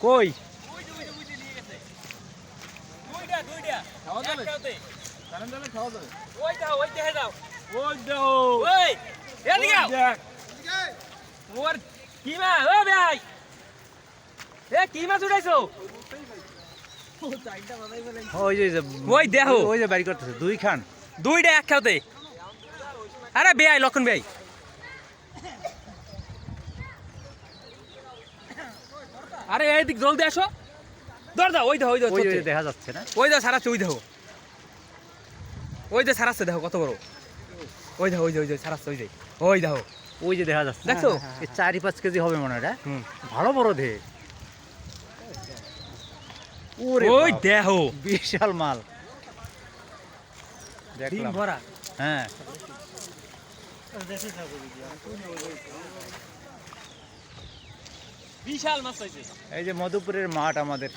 কই? দুই খান। দুইটা এক খাওতে আরে বেয়াই লক্ষণ বেয়াই আরে এইদিক জলদি আসো। ধর দাও ওই দাও ওই দাও ওই যে চলছে। দেখা যাচ্ছে না? ওই দাও সারাচ্ছে ওই দেখো ওই যে সারাচ্ছে দেখো কত বড়? ওই দেখো ওই যে ওই যে সারাচ্ছে ওই যে ওই দেখো ওই যে দেখা যাচ্ছে। দেখছ? এই চারি পাঁচ কেজি হবে মনে হয় ভালো বড় ধে ওরে ওই দেখো বিশাল মাল। ডিম দেখলাম। ভরা। হ্যাঁ। বিশাল মাছ হয়েছে। এই যে মধুপুরের মাঠ আমাদের।